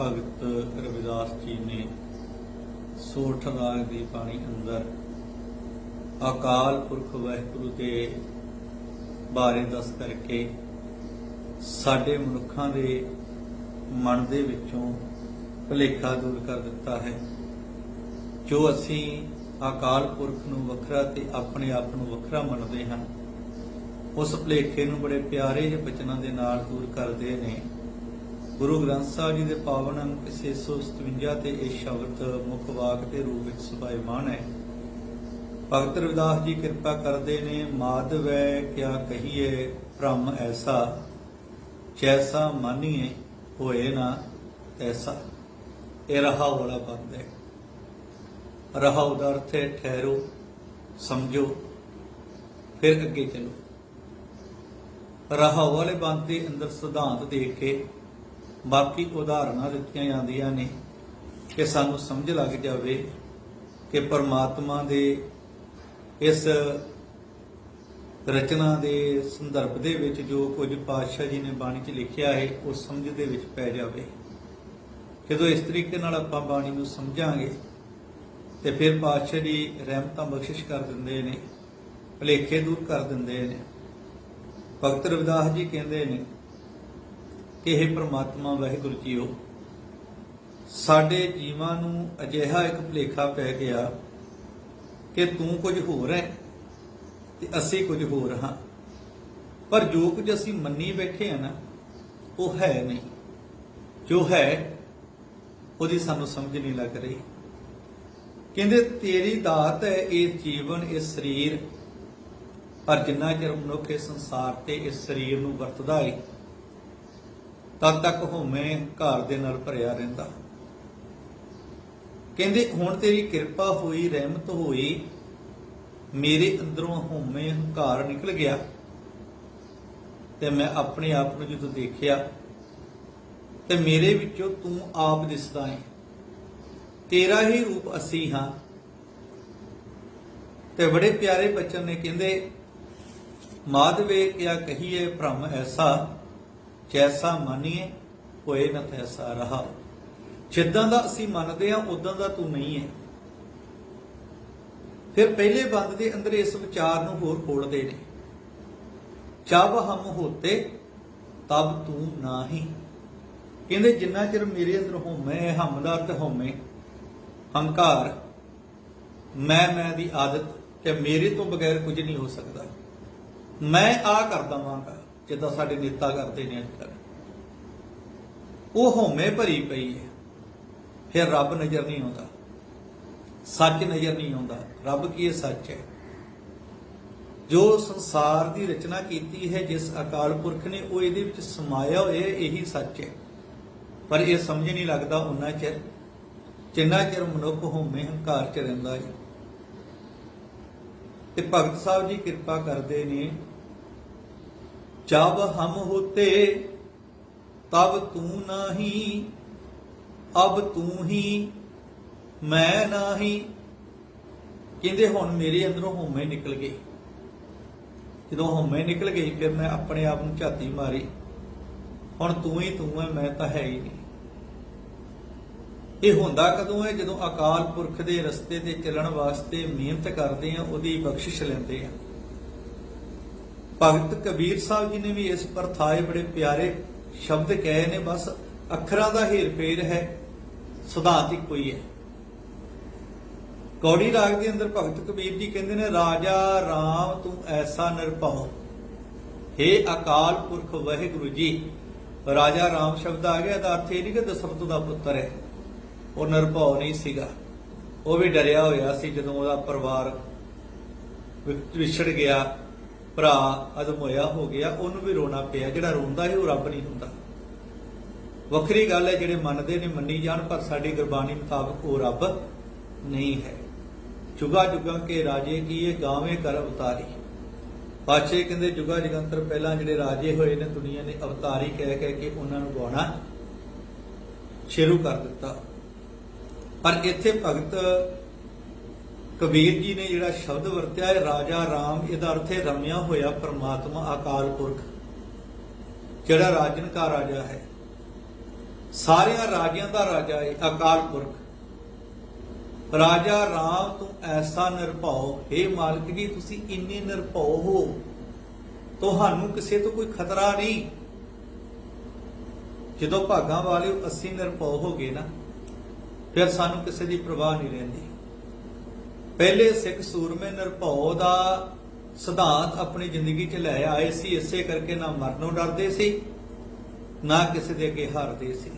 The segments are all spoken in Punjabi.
ਭਗਤ ਰਵਿਦਾਸ ਜੀ ਨੇ ਸੋਠ ਰਾਗ ਦੀ ਬਾਣੀ ਅੰਦਰ ਅਕਾਲ ਪੁਰਖ ਵਾਹਿਗੁਰੂ ਦੇ ਬਾਰੇ ਦੱਸ ਕਰਕੇ ਸਾਡੇ ਮਨੁੱਖਾਂ ਦੇ ਮਨ ਦੇ ਵਿੱਚੋਂ ਭੁਲੇਖਾ ਦੂਰ ਕਰ ਦਿੱਤਾ ਹੈ। ਜੋ ਅਸੀਂ ਅਕਾਲ ਪੁਰਖ ਨੂੰ ਵੱਖਰਾ ਤੇ ਆਪਣੇ ਆਪ ਨੂੰ ਵੱਖਰਾ ਮੰਨਦੇ ਹਾਂ, ਉਸ ਭੁਲੇਖੇ ਨੂੰ ਬੜੇ ਪਿਆਰੇ ਜਿਹੇ ਬਚਨਾਂ ਦੇ ਨਾਲ ਦੂਰ ਕਰਦੇ ਨੇ। ਗੁਰੂ ਗ੍ਰੰਥ ਸਾਹਿਬ ਜੀ ਦੇ ਪਾਵਨ ਅੰਕ 657 ਤੇ ਇਹ ਸ਼ਬਦ ਮੁੱਖ ਵਾਕ ਦੇ ਰੂਪ ਵਿੱਚ ਸੁਭਾਇਮਾਨ ਹੈ। ਭਗਤ ਰਵਿਦਾਸ ਜੀ ਕਿਰਪਾ ਕਰਦੇ ਨੇ, ਮਾਧਵੈ ਕਿਆ ਕਹੀਏ ਭ੍ਰਮ ਐਸਾ, ਜੈਸਾ ਮਾਨੀਏ ਹੋਏ ਨਾ ਤੈਸਾ। ਇਹ ਰਹਾ ਵਾਲਾ ਬੰਦ ਹੈ। ਰਹਾ ਦਾ ਅਰਥ ਹੈ ਠਹਿਰੋ, ਸਮਝੋ, ਫਿਰ ਅੱਗੇ ਚਲੋ। ਰਹਾ ਵਾਲੇ ਬੰਦ ਦੇ ਅੰਦਰ ਸਿਧਾਂਤ ਦੇ ਕੇ ਬਾਕੀ ਉਦਾਹਰਨਾਂ ਦਿੱਤੀਆਂ ਜਾਂਦੀਆਂ ਨੇ ਕਿ ਸਾਨੂੰ ਸਮਝ ਲੱਗ ਜਾਵੇ ਕਿ ਪਰਮਾਤਮਾ ਦੇ ਇਸ ਰਚਨਾ ਦੇ ਸੰਦਰਭ ਦੇ ਵਿੱਚ ਜੋ ਕੁਝ ਪਾਤਸ਼ਾਹ ਜੀ ਨੇ ਬਾਣੀ 'ਚ ਲਿਖਿਆ ਹੈ, ਉਹ ਸਮਝ ਦੇ ਵਿੱਚ ਪੈ ਜਾਵੇ। ਜਦੋਂ ਇਸ ਤਰੀਕੇ ਨਾਲ ਆਪਾਂ ਬਾਣੀ ਨੂੰ ਸਮਝਾਂਗੇ, ਤੇ ਫਿਰ ਪਾਤਸ਼ਾਹ ਜੀ ਰਹਿਮਤਾਂ ਬਖਸ਼ਿਸ਼ ਕਰ ਦਿੰਦੇ ਨੇ, ਭਲੇਖੇ ਦੂਰ ਕਰ ਦਿੰਦੇ ਨੇ। ਭਗਤ ਰਵਿਦਾਸ ਜੀ ਕਹਿੰਦੇ ਨੇ ਕਿ ਇਹ ਪ੍ਰਮਾਤਮਾ ਵਾਹਿਗੁਰੂ ਜੀਓ, ਸਾਡੇ ਜੀਵਾਂ ਨੂੰ ਅਜਿਹਾ ਇੱਕ ਭਲੇਖਾ ਪੈ ਗਿਆ ਕਿ ਤੂੰ ਕੁਝ ਹੋਰ ਹੈ ਤੇ ਅਸੀਂ ਕੁਝ ਹੋਰ ਹਾਂ। ਪਰ ਜੋ ਕੁਝ ਅਸੀਂ ਮੰਨੀ ਬੈਠੇ ਆ ਨਾ, ਉਹ ਹੈ ਨਹੀਂ। ਜੋ ਹੈ, ਉਹਦੀ ਸਾਨੂੰ ਸਮਝ ਨਹੀਂ ਲੱਗ ਰਹੀ। ਕਹਿੰਦੇ, ਤੇਰੀ ਦਾਤ ਹੈ ਇਹ ਜੀਵਨ, ਇਹ ਸਰੀਰ, ਪਰ ਜਿੰਨਾ ਚਿਰ ਮਨੁੱਖ ਇਸ ਸੰਸਾਰ ਤੇ ਇਸ ਸਰੀਰ ਨੂੰ ਵਰਤਦਾ ਹੈ ਤਦ ਤੱਕ ਹੋਵੇਂ ਘਰ ਦੇ ਨਾਲ ਭਰਿਆ ਰਹਿੰਦਾ। ਕਹਿੰਦੇ, ਹੁਣ ਤੇਰੀ ਕਿਰਪਾ ਹੋਈ, ਰਹਿਮਤ ਹੋਈ, ਮੇਰੇ ਅੰਦਰੋਂ ਹੋਵੇਂ ਹੰਕਾਰ ਨਿਕਲ ਗਿਆ। ਤੇ ਮੈਂ ਆਪਣੇ ਆਪ ਨੂੰ ਜਦੋਂ ਦੇਖਿਆ, ਤੇ ਮੇਰੇ ਵਿੱਚੋਂ ਤੂੰ ਆਪ ਦਿਸਦਾ ਹੈ ਤੇਰਾ ਹੀ ਰੂਪ ਅਸੀਂ ਹਾਂ। ਤੇ ਬੜੇ ਪਿਆਰੇ ਬਚਨ ਨੇ ਕਹਿੰਦੇ, ਮਾਧਵੇ ਕਿਆ ਕਹੀਏ ਭ੍ਰਮ ਐਸਾ ਜੈਸਾ ਮੰਨੀਏ, ਹੋਏ ਨਾ ਤੈਸਾ ਰਹਾ। ਜਿੱਦਾਂ ਦਾ ਅਸੀਂ ਮੰਨਦੇ ਆ ਉਦਾਂ ਦਾ ਤੂੰ ਨਹੀਂ ਹੈ। ਫਿਰ ਪਹਿਲੇ ਬੰਦ ਦੇ ਅੰਦਰ ਇਸ ਵਿਚਾਰ ਨੂੰ ਹੋਰ ਖੋਲਦੇ ਨੇ। ਜਬ ਹਮ ਹੋਤੇ, ਤਬ ਤੂੰ ਨਾਹੀ। ਕਹਿੰਦੇ, ਜਿੰਨਾ ਚਿਰ ਮੇਰੇ ਅੰਦਰ ਹੋਮੇ ਹਮਦਾ ਤੇ ਹੋਮੇ ਹੰਕਾਰ, ਮੈਂ ਮੈਂ ਦੀ ਆਦਤ ਕਿ ਮੇਰੇ ਤੋਂ ਬਗੈਰ ਕੁਝ ਨਹੀਂ ਹੋ ਸਕਦਾ। ਮੈਂ ਆ ਕਰਦਾ ਵਾਂਗਾ ਜਿੱਦਾਂ ਸਾਡੇ ਨੇਤਾ ਕਰਦੇ ਨੇ ਅੱਜ ਕੱਲ੍ਹ। ਉਹ ਹੋਮੇ ਭਰੀ ਪਈ ਹੈ। ਫਿਰ ਰੱਬ ਨਜ਼ਰ ਨਹੀਂ ਆਉਂਦਾ। ਸੱਚ ਨਜ਼ਰ ਨਹੀਂ ਆਉਂਦਾ। ਰੱਬ ਕੀ ਇਹ ਸੱਚ ਹੈ? ਜੋ ਸੰਸਾਰ ਦੀ ਰਚਨਾ ਕੀਤੀ ਹੈ, ਜਿਸ ਅਕਾਲ ਪੁਰਖ ਨੇ, ਉਹ ਇਹਦੇ ਵਿੱਚ ਸਮਾਇਆ ਹੋਇਆ ਇਹੀ ਸੱਚ ਹੈ। ਪਰ ਇਹ ਸਮਝ ਨਹੀਂ ਲੱਗਦਾ ਉਹਨਾਂ ਚਿਰ, ਜਿੰਨਾ ਚਿਰ ਮਨੁੱਖ ਹੋਮੇ ਹੰਕਾਰ ਚ ਰਹਿੰਦਾ ਹੈ। ਤੇ ਭਗਤ ਸਾਹਿਬ ਜੀ ਕਿਰਪਾ ਕਰਦੇ ਨੇ ਜਬ ਹਮ ਹੋਤੇ, ਤਬ ਤੂੰ ਨਹੀਂ, ਅਬ ਤੂੰ ਹੀ, ਮੈਂ ਨਹੀਂ। ਕਹਿੰਦੇ ਹੁਣ ਮੇਰੇ ਅੰਦਰੋਂ ਹੋਮੇ ਨਿਕਲ ਗਏ ਜਦੋਂ ਹੋਮੇ ਨਿਕਲ ਗਈ, ਫਿਰ ਮੈਂ ਆਪਣੇ ਆਪ ਨੂੰ ਝਾਤੀ ਮਾਰੀ। ਹੁਣ ਤੂੰ ਹੀ ਤੂੰ ਹੈ, ਮੈਂ ਤਾਂ ਹੈ ਹੀ ਨਹੀਂ। ਇਹ ਹੁੰਦਾ ਕਦੋਂ ਹੈ? ਜਦੋਂ ਅਕਾਲ ਪੁਰਖ ਦੇ ਰਸਤੇ ਤੇ ਚੱਲਣ ਵਾਸਤੇ ਮਿਹਨਤ ਕਰਦੇ ਆ, ਉਹਦੀ ਬਖਸ਼ਿਸ਼ ਲੈਂਦੇ ਆ। ਭਗਤ ਕਬੀਰ ਸਾਹਿਬ ਜੀ ਨੇ ਵੀ ਇਸ ਪਰਥਾਏ ਬੜੇ ਪਿਆਰੇ ਸ਼ਬਦ ਕਹੇ ਨੇ, ਬਸ ਅੱਖਰਾਂ ਦਾ ਹੀਰ ਫੇਰ ਹੈ ਸਿਧਾਂਤ ਇੱਕੋ ਹੀ ਹੈ। ਕੌੜੀ ਰਾਗ ਦੇ ਅੰਦਰ ਭਗਤ ਕਬੀਰ ਜੀ ਕਹਿੰਦੇ ਨੇ, ਰਾਜਾ RAM ਤੂੰ ਐਸਾ ਨਿਰਭਉ हे ਅਕਾਲ ਪੁਰਖ ਵਾਹਿਗੁਰੂ ਜੀ। ਰਾਜਾ RAM ਸ਼ਬਦ ਆ ਗਿਆ ਦਾ ਅਰਥ ਇਹ ਨਹੀਂ ਕਿ ਦਸ਼ਰਥ ਦਾ ਪੁੱਤਰ ਹੈ, ਉਹ ਨਿਰਭਉ ਨਹੀਂ ਸੀਗਾ। ਉਹ ਵੀ ਡਰਿਆ ਹੋਇਆ ਸੀ ਜਦੋਂ ਉਹਦਾ ਪਰਿਵਾਰ ਵਿਛੜ ਗਿਆ। ਭਰਾ ਅਦਮ ਹੋ ਗਿਆ, ਉਹਨੂੰ ਵੀ ਰੋਣਾ ਪਿਆ। ਜਿਹੜਾ ਰੋਂਦਾ ਹੈ ਉਹ ਰੱਬ ਨਹੀਂ ਹੁੰਦਾ। ਵੱਖਰੀ ਗੱਲ ਹੈ, ਜਿਹੜੇ ਮੰਨਦੇ ਨੇ, ਮੰਨੀ ਜਾਣ, ਪਰ ਸਾਡੀ ਗੁਰਬਾਣੀ ਮੁਤਾਬਕ ਉਹ ਰੱਬ ਨਹੀਂ ਹੈ। ਜੁਗਾ ਜੁਗਾ ਕੇ ਰਾਜੇ ਕੀ ਇਹ ਗਾਵੇਂ ਕਰ ਅਵਤਾਰੀ। ਪਾਛੇ ਕਹਿੰਦੇ, ਜੁਗਾ ਜਗੰਤਰ ਪਹਿਲਾਂ ਜਿਹੜੇ ਰਾਜੇ ਹੋਏ ਨੇ ਦੁਨੀਆ ਨੇ, ਅਵਤਾਰੀ ਕਹਿ ਕਹਿ ਕੇ ਉਹਨਾਂ ਨੂੰ ਗਾਉਣਾ ਸ਼ੁਰੂ ਕਰ ਦਿੱਤਾ। ਪਰ ਇੱਥੇ ਭਗਤ ਕਬੀਰ ਜੀ ਨੇ ਜਿਹੜਾ ਸ਼ਬਦ ਵਰਤਿਆ ਹੈ, ਰਾਜਾ ਰਾਮ, ਇਹਦਾ ਅਰਥ ਹੈ ਰਮਿਆ ਹੋਇਆ ਪਰਮਾਤਮਾ ਅਕਾਲ ਪੁਰਖ। ਜਿਹੜਾ ਰਾਜਨ ਕਾ ਰਾਜਾ ਹੈ। ਸਾਰਿਆਂ ਰਾਜਿਆਂ ਦਾ ਰਾਜਾ ਹੈ ਅਕਾਲ ਪੁਰਖ। ਰਾਜਾ ਰਾਮ, ਤੂੰ ਐਸਾ ਨਿਰਭਉ। हे ਮਾਲਕ ਜੀ, ਤੁਸੀਂ ਇੰਨੇ ਨਿਰਭਉ ਹੋ। ਤੁਹਾਨੂੰ ਕਿਸੇ ਤੋਂ ਕੋਈ ਖਤਰਾ ਨਹੀਂ। ਜਦੋਂ ਭਾਗਾਂ ਵਾਲਿਓ ਅਸੀਂ ਨਿਰਭਉ ਹੋ ਗਏ ਨਾ, ਫਿਰ ਸਾਨੂੰ ਕਿਸੇ ਦੀ ਪਰਵਾਹ ਨਹੀਂ ਰਹਿੰਦੀ। ਪਹਿਲੇ ਸਿੱਖ ਸੂਰਮੇ ਨਿਰਭਉ ਦਾ ਸਿਧਾਂਤ ਆਪਣੀ ਜ਼ਿੰਦਗੀ 'ਚ ਲੈ ਆਏ ਸੀ, ਇਸੇ ਕਰਕੇ ਨਾ ਮਰਨੋਂ ਡਰਦੇ ਸੀ, ਨਾ ਕਿਸੇ ਦੇ ਅੱਗੇ ਹਾਰਦੇ ਸੀ।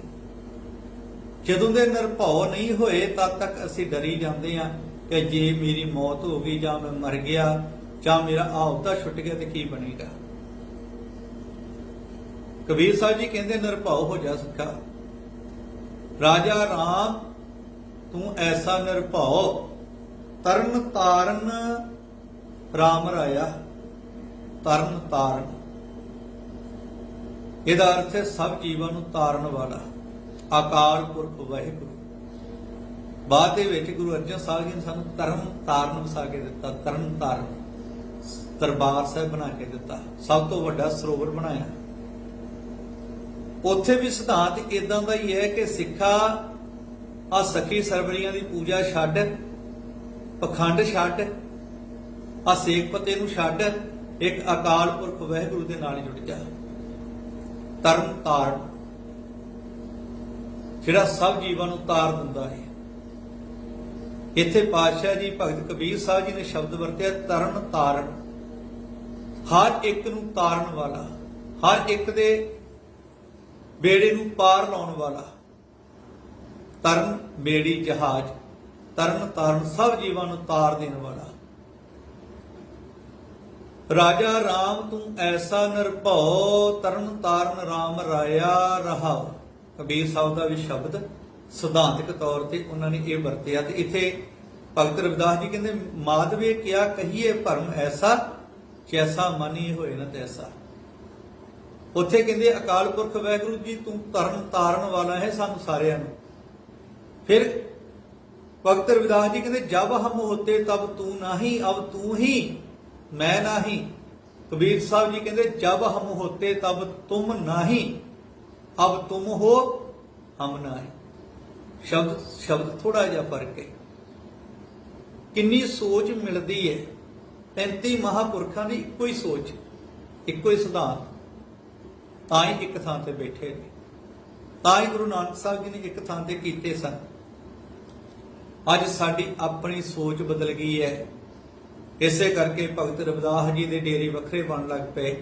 ਜਦੋਂ ਦੇ ਨਿਰਭਉ ਨਹੀਂ ਹੋਏ, ਤਦ ਤੱਕ ਅਸੀਂ ਡਰੀ ਜਾਂਦੇ ਹਾਂ ਕਿ ਜੇ ਮੇਰੀ ਮੌਤ ਹੋ ਗਈ ਜਾਂ ਮੈਂ ਮਰ ਗਿਆ, ਜਾਂ ਮੇਰਾ ਆਉਦਾ ਛੁੱਟ ਗਿਆ ਤੇ ਕੀ ਬਣੇਗਾ? ਕਬੀਰ ਸਾਹਿਬ ਜੀ ਕਹਿੰਦੇ, ਨਿਰਭਉ ਹੋ ਜਾ ਸਿੱਖਾ। ਰਾਜਾ ਰਾਮ, ਤੂੰ ਐਸਾ ਨਿਰਭਉ ਤਰਨ ਤਾਰਨ ਰਾਮ ਰਾਇਆ, ਤਰਨ ਤਾਰਨ। ਇਹਦਾ ਅਰਥ ਹੈ ਸਭ ਜੀਵਾਂ ਨੂੰ ਤਾਰਨ ਵਾਲਾ ਅਕਾਲ ਪੁਰਖ ਵਾਹਿਗੁਰੂ। ਬਾਅਦ ਦੇ ਵਿੱਚ ਗੁਰੂ ਅਰਜਨ ਸਾਹਿਬ ਜੀ ਨੇ ਸਾਨੂੰ ਤਰਨ ਤਾਰਨ ਵਸਾ ਕੇ ਦਿੱਤਾ, ਤਰਨ ਤਾਰਨ। ਦਰਬਾਰ ਸਾਹਿਬ ਬਣਾ ਕੇ ਦਿੱਤਾ, ਸਭ ਤੋਂ ਵੱਡਾ ਸਰੋਵਰ ਬਣਾਇਆ। ਉੱਥੇ ਵੀ ਸਿਧਾਂਤ ਇਦਾਂ ਦਾ ਹੀ ਹੈ ਕਿ ਸਿੱਖਾ ਆ ਸਖੀ ਸਰਵਰੀਆਂ ਦੀ ਪੂਜਾ ਛੱਡ ਪਖੰਡ ਛੱਡ, ਆ ਸੇਖ ਪਤੇ ਨੂੰ ਛੱਡ, ਇੱਕ ਅਕਾਲ ਪੁਰਖ ਵਾਹਿਗੁਰੂ ਦੇ ਨਾਲ ਜੁੜ ਜਾ। ਤਰਨ ਤਾਰਨ ਜਿਹੜਾ ਸਭ ਜੀਵਾਂ ਨੂੰ ਤਾਰ ਦਿੰਦਾ ਹੈ। ਇੱਥੇ ਪਾਤਸ਼ਾਹ ਜੀ ਭਗਤ ਕਬੀਰ ਸਾਹਿਬ ਜੀ ਨੇ ਸ਼ਬਦ ਵਰਤਿਆ ਤਰਨ ਤਾਰਨ ਹਰ ਇੱਕ ਨੂੰ ਤਾਰਨ ਵਾਲਾ, ਹਰ ਇੱਕ ਦੇ ਬੇੜੇ ਨੂੰ ਪਾਰ ਲਾਉਣ ਵਾਲਾ। ਤਰਨ ਬੇੜੀ ਜਹਾਜ਼। ਤਰਨ ਤਾਰਨ ਸਭ ਜੀਵਾਂ ਨੂੰ ਤਾਰ ਦੇਣ ਵਾਲਾ। ਰਾਜਾ RAM ਤੂੰ ਐਸਾ ਨਿਰਭਉ ਤਰਨ ਤਾਰਨ RAM ਰਾਇਆ ਰਹਾ ਕਬੀਰ ਸਾਹਿਬ ਦਾ ਵੀ ਸ਼ਬਦ ਸਿਧਾਂਤਕ ਤੌਰ ਤੇ ਉਹਨਾਂ ਨੇ ਇਹ ਵਰਤਿਆ ਤੇ ਇੱਥੇ ਭਗਤ ਰਵਿਦਾਸ ਜੀ ਕਹਿੰਦੇ, ਮਾਧਵੇ ਕਿਆ ਕਹੀਏ ਭਰਮ ਐਸਾ, ਜੈਸਾ ਮਨੀ ਹੋਏ ਨਾ ਤੈਸਾ। ਉੱਥੇ ਕਹਿੰਦੇ, ਅਕਾਲ ਪੁਰਖ ਵਾਹਿਗੁਰੂ ਜੀ, ਤੂੰ ਤਰਨ ਤਾਰਨ ਵਾਲਾ ਹੈ ਸਾਨੂੰ ਸਾਰਿਆਂ ਨੂੰ। ਫਿਰ ਭਗਤ ਰਵਿਦਾਸ ਜੀ ਕਹਿੰਦੇ, ਜਬ ਹਮ ਹੋਤੇ ਤਬ ਤੂੰ ਨਹੀਂ, ਅਬ ਤੂੰ ਹੀ, ਮੈਂ ਨਹੀਂ। ਕਬੀਰ ਸਾਹਿਬ ਜੀ ਕਹਿੰਦੇ, ਜਬ ਹਮ ਹੋਤੇ ਤਬ ਤੁਮ ਨਹੀਂ, ਅਬ ਤੁਮ ਹੋ ਹਮ ਨਹੀਂ। ਸ਼ਬਦ ਸ਼ਬਦ ਥੋੜਾ ਜਿਹਾ ਫ਼ਰਕ ਹੈ। ਕਿੰਨੀ ਸੋਚ ਮਿਲਦੀ ਹੈ। 33 ਮਹਾਪੁਰਖਾਂ ਦੀ ਇੱਕੋ ਹੀ ਸੋਚ, ਇੱਕੋ ਹੀ ਸਿਧਾਂਤ। ਤਾਂ ਹੀ ਇੱਕ ਥਾਂ ਤੇ ਬੈਠੇ ਨੇ। ਤਾਂ ਹੀ ਗੁਰੂ ਨਾਨਕ ਸਾਹਿਬ ਜੀ ਨੇ ਇੱਕ ਥਾਂ ਤੇ ਕੀਤੇ ਸਨ। ਅੱਜ ਸਾਡੀ ਆਪਣੀ ਸੋਚ ਬਦਲ ਗਈ ਹੈ। ਇਸੇ ਕਰਕੇ ਭਗਤ ਰਵਿਦਾਸ ਜੀ ਦੇ ਡੇਰੇ ਵੱਖਰੇ ਬਣ ਲੱਗ ਪਏ।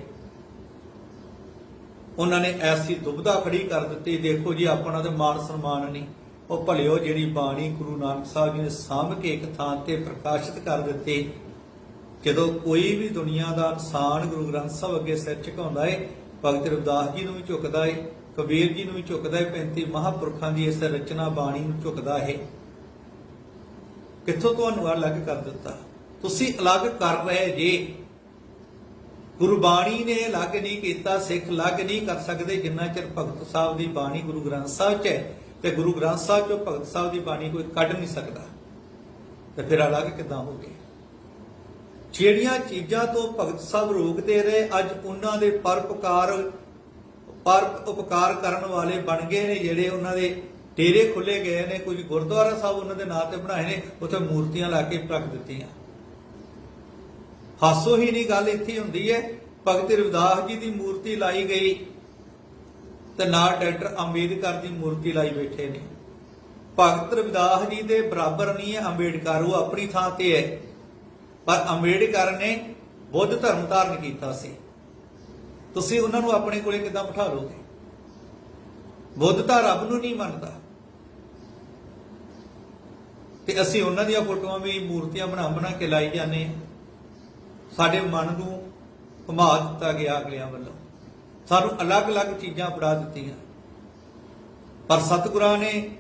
ਉਹਨਾਂ ਨੇ ਐਸੀ ਦੁਬਧਾ ਖੜੀ ਕਰ ਦਿੱਤੀ, ਦੇਖੋ ਜੀ, ਆਪਣਾ ਤੇ ਮਾਨ ਸਨਮਾਨ ਨਹੀਂ। ਉਹ ਭਲਿਓ ਜਿਹੜੀ ਬਾਣੀ ਗੁਰੂ ਨਾਨਕ ਸਾਹਿਬ ਜੀ ਨੇ ਸਾਂਭ ਕੇ ਇੱਕ ਥਾਂ ਤੇ ਪ੍ਰਕਾਸ਼ਿਤ ਕਰ ਦਿੱਤੀ। ਜਦੋਂ ਕੋਈ ਵੀ ਦੁਨੀਆ ਦਾ ਇਨਸਾਨ ਗੁਰੂ ਗ੍ਰੰਥ ਸਾਹਿਬ ਅੱਗੇ ਸਿਰ ਝੁਕਾਉਂਦਾ ਏ, ਭਗਤ ਰਵਿਦਾਸ ਜੀ ਨੂੰ ਵੀ ਝੁਕਦਾ ਏ, ਕਬੀਰ ਜੀ ਨੂੰ ਵੀ ਝੁਕਦਾ ਏ 35 ਮਹਾਪੁਰਖਾਂ ਦੀ ਇਸ ਰਚਨਾ ਬਾਣੀ ਨੂੰ ਝੁਕਦਾ ਏ। ਕਿੱਥੋਂ ਤੁਹਾਨੂੰ ਅਲੱਗ ਕਰ ਦਿੱਤਾ? ਤੁਸੀਂ ਅਲੱਗ ਕਰ ਰਹੇ ਜੇ। ਗੁਰਬਾਣੀ ਨੇ ਅਲੱਗ ਨਹੀਂ ਕੀਤਾ, ਸਿੱਖ ਅਲੱਗ ਨਹੀਂ ਕਰ ਸਕਦੇ। ਜਿੰਨਾ ਚਿਰ ਭਗਤ ਸਾਹਿਬ ਦੀ ਬਾਣੀ ਗੁਰੂ ਗ੍ਰੰਥ ਸਾਹਿਬ 'ਚ ਹੈ, ਤੇ ਗੁਰੂ ਗ੍ਰੰਥ ਸਾਹਿਬ 'ਚੋਂ ਭਗਤ ਸਾਹਿਬ ਦੀ ਬਾਣੀ ਕੋਈ ਕੱਢ ਨਹੀਂ ਸਕਦਾ, ਤੇ ਫਿਰ ਅਲੱਗ ਕਿਦਾਂ ਹੋ ਗਏ? ਜਿਹੜੀਆਂ ਚੀਜ਼ਾਂ ਤੋਂ ਭਗਤ ਸਾਹਿਬ ਰੋਕਦੇ ਰਹੇ, ਅੱਜ ਉਹਨਾਂ ਦੇ ਪਰਪਕਾਰ ਪਰ ਉਪਕਾਰ ਕਰਨ ਵਾਲੇ ਬਣ ਗਏ ਨੇ, ਜਿਹੜੇ ਉਹਨਾਂ ਦੇ ਡੇਰੇ ਖੁੱਲੇ ਗਏ ਨੇ ਕੁਝ ਗੁਰਦੁਆਰਾ ਸਾਹਿਬ ਉਹਨਾਂ ਦੇ ਨਾਂ ਤੇ ਬਣਾਏ ਨੇ, ਉੱਥੇ ਮੂਰਤੀਆਂ ਲਾ ਕੇ ਰੱਖ ਦਿੱਤੀਆਂ। ਹਾਸੋ ਹੀ ਨਹੀਂ ਗੱਲ ਇੱਥੇ ਹੁੰਦੀ ਹੈ, ਭਗਤ ਰਵਿਦਾਸ ਜੀ ਦੀ ਮੂਰਤੀ ਲਾਈ ਗਈ ਤੇ ਨਾਲ ਡਾਕਟਰ ਅੰਬੇਦਕਰ ਦੀ ਮੂਰਤੀ ਲਾਈ ਬੈਠੇ ਨੇ। ਭਗਤ ਰਵਿਦਾਸ ਜੀ ਦੇ ਬਰਾਬਰ ਨਹੀਂ ਹੈ ਅੰਬੇਡਕਰ ਉਹ ਆਪਣੀ ਥਾਂ ਤੇ ਹੈ। ਪਰ ਅੰਬੇਡਕਰ ਨੇ ਬੁੱਧ ਧਰਮ ਧਾਰਨ ਕੀਤਾ ਸੀ। ਤੁਸੀਂ ਉਹਨਾਂ ਨੂੰ ਆਪਣੇ ਕੋਲੇ ਕਿੱਦਾਂ ਬਿਠਾ ਲੋਗੇ ਬੁੱਧ ਤਾਂ ਰੱਬ ਨੂੰ ਨਹੀਂ ਮੰਨਦਾ। ਤੇ ਅਸੀਂ ਉਹਨਾਂ ਦੀਆਂ ਫੋਟੋਆਂ ਵੀ ਮੂਰਤੀਆਂ ਬਣਾ ਬਣਾ ਕੇ ਲਾਈ ਜਾਂਦੇ ਹਾਂ। ਸਾਡੇ ਮਨ ਨੂੰ ਘੁਮਾ ਦਿੱਤਾ ਗਿਆ ਅਗਲਿਆਂ ਵੱਲੋਂ। ਸਾਨੂੰ ਅਲੱਗ-ਅਲੱਗ ਚੀਜ਼ਾਂ ਫੜਾ ਦਿੱਤੀਆਂ। ਪਰ ਸਤਿਗੁਰਾਂ ਨੇ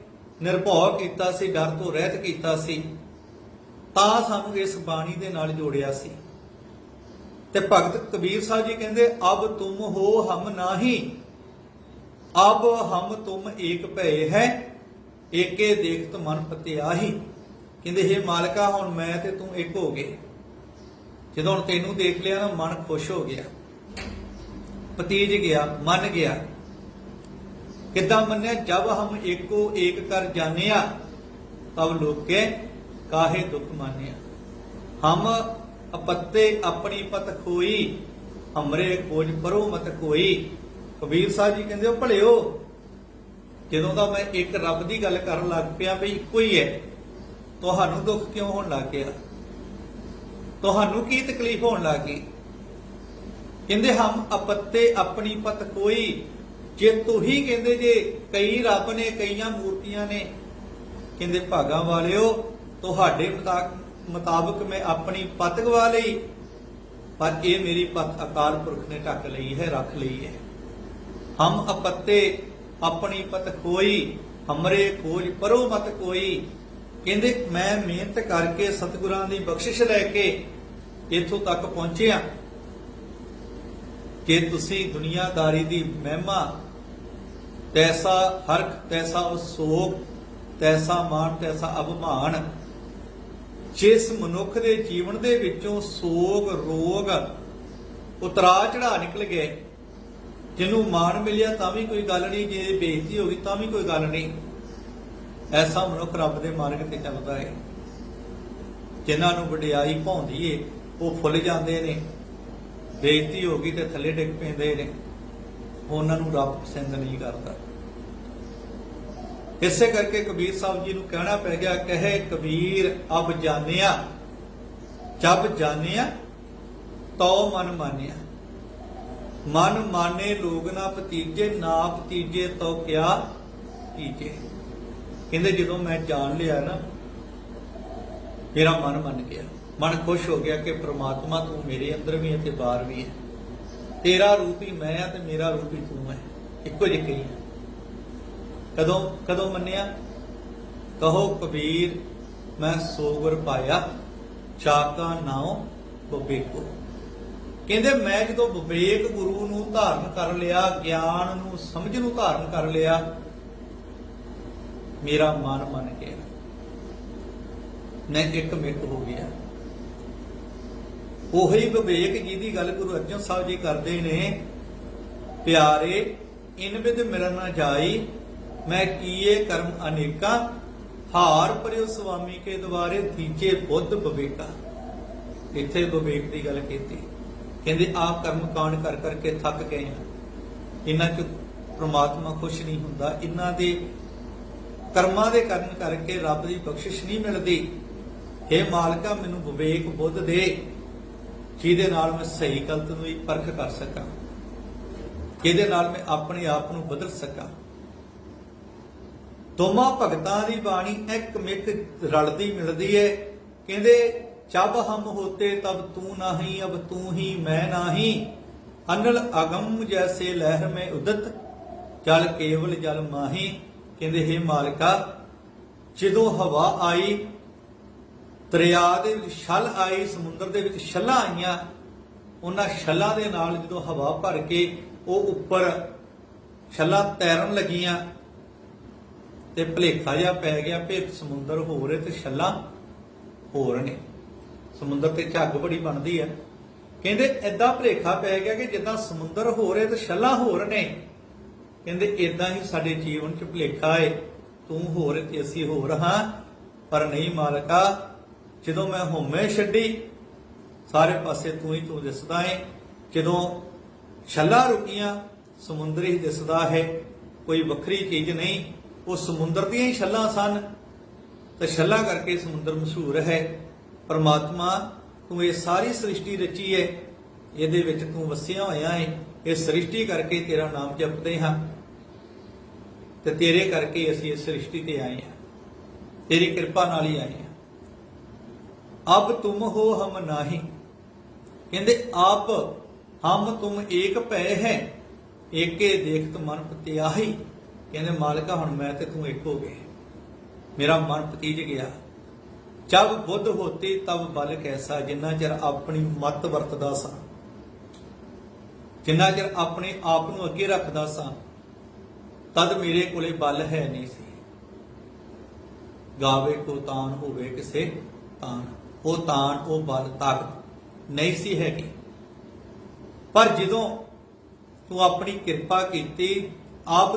ਨਿਰਭਉ ਕੀਤਾ ਸੀ, ਡਰ ਤੋਂ ਰਹਿਤ ਕੀਤਾ ਸੀ। ਤਾਂ ਸਾਨੂੰ ਇਸ ਬਾਣੀ ਦੇ ਨਾਲ ਜੋੜਿਆ ਸੀ। ਤੇ ਭਗਤ ਕਬੀਰ ਸਾਹਿਬ ਜੀ ਕਹਿੰਦੇ, ਅਬ ਤੁਮ ਹੋ ਹਮ ਨਾਹੀ। ਅਬ ਹਮ ਤੁਮ ਏਕ ਭਏ ਹੈ। ਏਕੇ ਦੇਖਤ ਮਨ ਪਤਿਆਹੀ। ਕਹਿੰਦੇ हे ਮਾਲਕਾ, ਹੁਣ ਮੈਂ ਤੇ ਤੂੰ ਇੱਕ ਹੋ ਗਏ। ਜਦੋਂ ਹੁਣ ਤੈਨੂੰ ਦੇਖ ਲਿਆ ਨਾ, ਮਨ ਖੁਸ਼ ਹੋ ਗਿਆ। ਪਤੀਜ ਗਿਆ, ਮੰਨ ਗਿਆ। ਕਿੱਦਾਂ ਮੰਨਿਆ? ਜਬ ਹਮ ਏਕੋ ਏਕ ਕਰ ਜਾਣਿਆ, ਤਬ ਲੋਕੇ ਕਾਹੇ ਦੁੱਖ ਮਾਨਿਆ। ਹਮ ਅਪੱਤੇ ਆਪਣੀ ਪਤ ਖੋਈ, ਹਮਰੇ ਖੋਜ ਪਰੋ ਮਤ ਕੋਈ। ਕਬੀਰ ਸਾਹਿਬ ਜੀ ਕਹਿੰਦੇ, ਉਹ ਭਲਿਓ, ਜਦੋਂ ਦਾ ਮੈਂ ਇੱਕ ਰੱਬ ਦੀ ਗੱਲ ਕਰਨ ਲੱਗ ਪਿਆ, ਵੀ ਇੱਕੋ ਹੀ ਹੈ ਤੁਹਾਨੂੰ ਦੁੱਖ ਕਿਉਂ ਹੋਣ ਲੱਗ ਗਿਆ? ਤੁਹਾਨੂੰ ਕੀ ਤਕਲੀਫ ਹੋਣ ਲੱਗ ਗਈ? ਕਹਿੰਦੇ, ਹਮ ਅਪੱਤੇ ਆਪਣੀ ਪਤ ਕੋਈ ਜੇ ਤੂੰ ਕਹਿੰਦੇ ਜੇ ਕਈ ਰੱਬ ਨੇ, ਕਈਆਂ ਮੂਰਤੀਆਂ ਨੇ। ਕਹਿੰਦੇ, ਭਾਗਾਂ ਵਾਲਿਓ, ਤੁਹਾਡੇ ਮੁਤਾ- ਮੁਤਾਬਕ ਮੈਂ ਆਪਣੀ ਪਤ ਗਵਾ ਲਈ। ਪਰ ਇਹ ਮੇਰੀ ਪਤ ਅਕਾਲ ਪੁਰਖ ਨੇ ਢੱਕ ਲਈ ਹੈ, ਰੱਖ ਲਈ ਹੈ। ਹਮ ਅਪੱਤੇ ਆਪਣੀ ਪਤ ਕੋਈ ਹਮਰੇ ਖੋਜ ਪਰੋ ਮਤ ਕੋਈ ਕਹਿੰਦੇ, ਮੈਂ ਮਿਹਨਤ ਕਰਕੇ ਸਤਿਗੁਰਾਂ ਦੀ ਬਖਸ਼ਿਸ਼ ਲੈ ਕੇ ਇੱਥੋਂ ਤੱਕ ਪਹੁੰਚਿਆ। ਕਿ ਤੁਸੀਂ ਦੁਨੀਆਦਾਰੀ ਦੀ ਮਹਿਮਾ, ਤੈਸਾ ਹਰਖ, ਤੈਸਾ ਉਸੋਗ ਤੈਸਾ ਮਾਣ, ਤੈਸਾ ਅਭਮਾਨ, ਜਿਸ ਮਨੁੱਖ ਦੇ ਜੀਵਨ ਦੇ ਵਿੱਚੋਂ ਸੋਗ, ਰੋਗ ਉਤਰਾ ਚੜਾ ਨਿਕਲ ਗਏ। ਜਿਹਨੂੰ ਮਾਣ ਮਿਲਿਆ ਤਾਂ ਵੀ ਕੋਈ ਗੱਲ ਨਹੀਂ, ਜੇ ਬੇਇੱਜ਼ਤੀ ਹੋ ਗਈ ਤਾਂ ਵੀ ਕੋਈ ਗੱਲ ਨਹੀਂ। ਐਸਾ ਮਨੁੱਖ ਰੱਬ ਦੇ ਮਾਰਗ ਤੇ ਚੱਲਦਾ ਹੈ ਜਿਨ੍ਹਾਂ ਨੂੰ ਵਡਿਆਈ ਭਾਉਂਦੀ ਏ, ਉਹ ਫੁੱਲ ਜਾਂਦੇ ਨੇ, ਬੇਇੱਜ਼ਤੀ ਹੋ ਗਈ ਤੇ ਥੱਲੇ ਡਿੱਗ ਪੈਂਦੇ ਨੇ। ਉਹਨਾਂ ਨੂੰ ਰੱਬ ਪਸੰਦ ਨਹੀਂ ਕਰਦਾ। ਇਸੇ ਕਰਕੇ ਕਬੀਰ ਸਾਹਿਬ ਜੀ ਨੂੰ ਕਹਿਣਾ ਪੈ ਗਿਆ, ਕਹੇ ਕਬੀਰ, ਅਬ ਜਾਣਿਆ, ਜਬ ਜਾਣਿਆ ਤੋ ਮਨ ਮਾਨਿਆ। ਮਨ ਮਾਨੇ ਲੋਗ ਨਾ ਭਤੀਜੇ ਨਾ ਭਤੀਜੇ ਤੋ ਕਿਆ ਕੀਜੇ। ਕਹਿੰਦੇ ਜਦੋਂ ਮੈਂ ਜਾਣ ਲਿਆ ਨਾ, ਮੇਰਾ ਮਨ ਮੰਨ ਗਿਆ। ਮਨ ਖੁਸ਼ ਹੋ ਗਿਆ ਕਿ ਪ੍ਰਮਾਤਮਾ ਤੂੰ ਮੇਰੇ ਅੰਦਰ ਵੀ ਹੈ ਤੇ ਬਾਹਰ ਵੀ ਹੈ। ਤੇਰਾ ਰੂਪ ਹੀ ਮੈਂ ਆ ਤੇ ਮੇਰਾ ਰੂਪ ਹੀ ਤੂੰ ਹੈ। ਇੱਕੋ ਜਿਹਾ ਹੀ। ਕਦੋਂ ਕਦੋਂ ਮੰਨਿਆ? ਕਹੋ ਕਬੀਰ, ਮੈਂ ਸੋਗਰ ਪਾਇਆ, ਚਾਕਾ ਨਾਉ ਬਬੇਕੋ। ਕਹਿੰਦੇ ਮੈਂ ਜਦੋਂ ਵਿਵੇਕ ਗੁਰੂ ਨੂੰ ਧਾਰਨ ਕਰ ਲਿਆ, ਗਿਆਨ ਨੂੰ, ਸਮਝ ਨੂੰ ਧਾਰਨ ਕਰ ਲਿਆ ਮੇਰਾ ਮਨ ਮੰਨ ਗਿਆ ਮੈਂ ਇੱਕ ਮਿੱਕ ਹੋ ਗਿਆ। ਉਹੀ ਵਿਵੇਕ ਜਿਹਦੀ ਗੱਲ ਗੁਰੂ ਅਰਜਨ ਸਾਹਿਬ ਜੀ ਕਰਦੇ ਨੇ, ਪਿਆਰੇ ਇਨ ਵਿਦ ਮਿਲਨ ਨਾ ਜਾਈ, ਮੈਂ ਕੀਏ ਕਰਮ ਅਨੇਕਾ, ਹਾਰ ਪਰਿਓ ਸੁਆਮੀ ਕੇ ਦੁਆਰੇ ਤੀਜੇ ਬੁੱਧ ਵਿਵੇਕਾ। ਇੱਥੇ ਵਿਵੇਕ ਦੀ ਗੱਲ ਕੀਤੀ। ਕਹਿੰਦੇ, ਆਪ ਕਰਮ ਕਾਂਡ ਕਰ ਕਰਕੇ ਥੱਕ ਗਏ ਆ। ਇਹਨਾਂ ਚ ਪ੍ਰਮਾਤਮਾ ਖੁਸ਼ ਨਹੀਂ ਹੁੰਦਾ। ਇਹਨਾਂ ਦੇ ਕਰਮਾਂ ਦੇ ਕਰਨ ਕਰਕੇ ਰੱਬ ਦੀ ਬਖਸ਼ਿਸ਼ ਨਹੀਂ ਮਿਲਦੀ। हे ਮਾਲਕਾ, ਮੈਨੂੰ ਵਿਵੇਕ ਬੁੱਧ ਦੇ, ਜਿਹਦੇ ਨਾਲ ਮੈਂ ਸਹੀ ਗਲਤ ਨੂੰ ਹੀ ਪਰਖ ਕਰ ਸਕਾਂ। ਜਿਹਦੇ ਨਾਲ ਮੈਂ ਆਪਣੇ ਆਪ ਨੂੰ ਬਦਲ ਸਕਾਂ। ਦੋਵਾਂ ਭਗਤਾਂ ਦੀ ਬਾਣੀ ਇੱਕ ਮਿੱਕ ਰਲਦੀ ਮਿਲਦੀ ਏ। ਕਹਿੰਦੇ, ਜਬ ਹਮ ਹੋਤੇ, ਤਬ ਤੂੰ ਨਹੀਂ, ਅਬ ਤੂੰ ਹੀ, ਮੈਂ ਨਹੀਂ। ਅਨਲ ਅਗਮ ਜੈਸੇ ਲਹਿਰ ਮੈਂ ਉਦਤ, ਜਲ ਕੇਵਲ ਜਲ ਮਾਹੀ। ਕਹਿੰਦੇ हे ਮਾਲਕਾ, ਜਦੋਂ ਹਵਾ ਆਈ, ਦਰਿਆ ਦੇ ਵਿੱਚ ਛਲ ਆਈ, ਸਮੁੰਦਰ ਦੇ ਵਿੱਚ ਛੱਲਾਂ ਆਈਆਂ, ਉਹਨਾਂ ਛੱਲਾਂ ਦੇ ਨਾਲ ਜਦੋਂ ਹਵਾ ਭਰ ਕੇ ਉਹ ਉੱਪਰ ਛੱਲਾਂ ਤੈਰਨ ਲੱਗੀਆਂ ਤੇ ਭਲੇਖਾ ਜਿਹਾ ਪੈ ਗਿਆ ਵੀ ਸਮੁੰਦਰ ਹੋਰ ਹੈ ਤੇ ਛੱਲਾਂ ਹੋਰ ਨੇ। ਸਮੁੰਦਰ ਤੇ ਝੱਗ ਬੜੀ ਬਣਦੀ ਹੈ ਕਹਿੰਦੇ ਐਦਾਂ ਭਲੇਖਾ ਪੈ ਗਿਆ ਕਿ ਜਿੱਦਾਂ ਸਮੁੰਦਰ ਹੋਰ ਹੈ ਤੇ ਛੱਲਾਂ ਹੋਰ ਨੇ ਕਹਿੰਦੇ ਇਦਾਂ ਹੀ ਸਾਡੇ ਜੀਵਨ 'ਚ ਭੁਲੇਖਾ ਏ। ਤੂੰ ਹੋਰ ਤੇ ਅਸੀਂ ਹੋਰ ਹਾਂ। ਪਰ ਨਹੀਂ ਮਾਲਕਾ, ਜਦੋਂ ਮੈਂ ਹਉਮੈ ਛੱਡੀ, ਸਾਰੇ ਪਾਸੇ ਤੂੰ ਹੀ ਤੂੰ ਦਿਸਦਾ ਏ। ਜਦੋਂ ਛੱਲਾਂ ਰੁਕੀਆਂ, ਸਮੁੰਦਰ ਹੀ ਦਿਸਦਾ ਹੈ। ਕੋਈ ਵੱਖਰੀ ਚੀਜ਼ ਨਹੀਂ, ਉਹ ਸਮੁੰਦਰ ਦੀਆਂ ਹੀ ਛੱਲਾਂ ਸਨ। ਤੇ ਛੱਲਾਂ ਕਰਕੇ ਸਮੁੰਦਰ ਮਸ਼ਹੂਰ ਹੈ। ਪਰਮਾਤਮਾ, ਤੂੰ ਇਹ ਸਾਰੀ ਸ੍ਰਿਸ਼ਟੀ ਰਚੀ ਹੈ ਇਹਦੇ ਵਿੱਚ ਤੂੰ ਵਸਿਆ ਹੋਇਆ ਹੈ ਇਹ ਸ੍ਰਿਸ਼ਟੀ ਕਰਕੇ ਤੇਰਾ ਨਾਮ ਜਪਦੇ ਹਾਂ। ਤੇ ਤੇਰੇ ਕਰਕੇ ਅਸੀਂ ਇਸ ਸ੍ਰਿਸ਼ਟੀ ਤੇ ਆਏ ਹਾਂ। ਤੇਰੀ ਕਿਰਪਾ ਨਾਲ ਹੀ ਆਏ ਹਾਂ। ਅਬ ਤੁਮ ਹੋ ਹਮ ਨਾਹੀ। ਕਹਿੰਦੇ, ਆਪ, ਹਮ ਤੁਮ ਏਕ ਭੈ ਹੈ। ਏਕੇ ਦੇਖਤ ਮਨ ਪਤਿਆਹੀ। ਕਹਿੰਦੇ, ਮਾਲਕਾ, ਹੁਣ ਮੈਂ ਤੇ ਤੂੰ ਇੱਕ ਹੋ ਗਏ ਮੇਰਾ ਮਨ ਪਤੀਜ ਗਿਆ। ਜਦ ਬੁੱਧ ਹੋਤੇ, ਤਬ ਬਲ ਕੈਸਾ, ਜਿੰਨਾ ਚਿਰ ਆਪਣੀ ਮਤ ਵਰਤਦਾ ਸਾਂ। ਜਿੰਨਾ ਚਿਰ ਆਪਣੇ ਆਪ ਨੂੰ ਅੱਗੇ ਰੱਖਦਾ ਸਾਂ ਤਦ ਮੇਰੇ ਕੋਲੇ ਬਲ ਹੈ ਨਹੀਂ ਸੀ। ਗਾਵੇ ਕੋ ਤਾਨ ਹੋਵੇ ਕਿਸੇ ਤਾਨ ਉਹ ਤਾਨ ਉਹ ਬਲ, ਤਾਕਤ ਨਹੀਂ ਸੀ ਹੈਗੀ। ਪਰ ਜਦੋਂ ਤੂੰ ਆਪਣੀ ਕਿਰਪਾ ਕੀਤੀ, ਆਪ